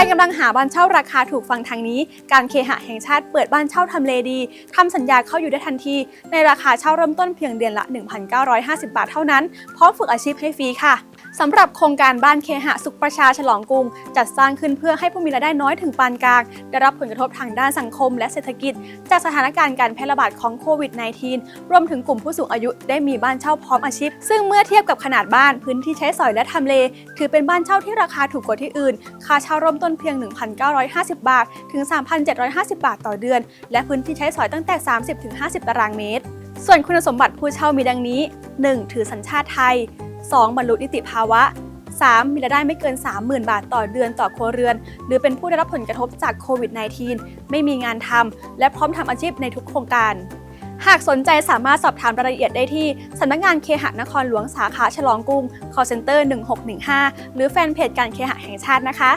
รกำลังหาบ้านเช่าราคาถูกฟังทางนี้ การเคหะแห่งชาติเปิดบ้านเช่าทำเลดีทำสัญญาเข้าอยู่ได้ทันที ในราคาเช่าเริ่มต้นเพียงเดือนละ 1,950 บาทเท่านั้น พร้อมฝึกอาชีพให้ฟรีค่ะ สำหรับโครงการบ้านเคหะสุขประชาฉลองกรุง จัดสร้างขึ้นเพื่อให้ผู้มีรายได้น้อยถึงปานกลาง ได้รับผลกระทบทางด้านสังคมและเศรษฐกิจ จากสถานการณ์การแพร่ระบาดของโควิด -19 รวมถึงกลุ่มผู้สูงอายุได้มีบ้านเช่าพร้อมอาชีพ ซึ่งเมื่อเทียบกับขนาดบ้านพื้นที่ใช้สอยและทำเล ถือเป็นบ้านเช่าที่ราคาถูกกว่าที่อื่น ค่าเช่าเริ่มต้นเพียง 1,950 บาท ถึง 3,750 บาทต่อเดือน และพื้นที่ใช้สอยตั้งแต่ 30-50 ตารางเมตร ส่วนคุณสมบัติผู้เช่ามีดังนี้ 1. ถือสัญชาติไทย 2. บรรลุนิติภาวะ 3. มีรายได้ไม่เกิน 30,000 บาทต่อเดือนต่อครัวเรือน หรือเป็นผู้ได้รับผลกระทบจากโควิด -19 ไม่มีงานทำและพร้อมทำอาชีพในทุกโครงการ หากสนใจสามารถสอบถามรายละเอียดได้ที่ สำนักงานเคหะนครหลวงสาขาฉลองกรุง call center 1615 หรือแฟนเพจการเคหะแห่งชาตินะคะ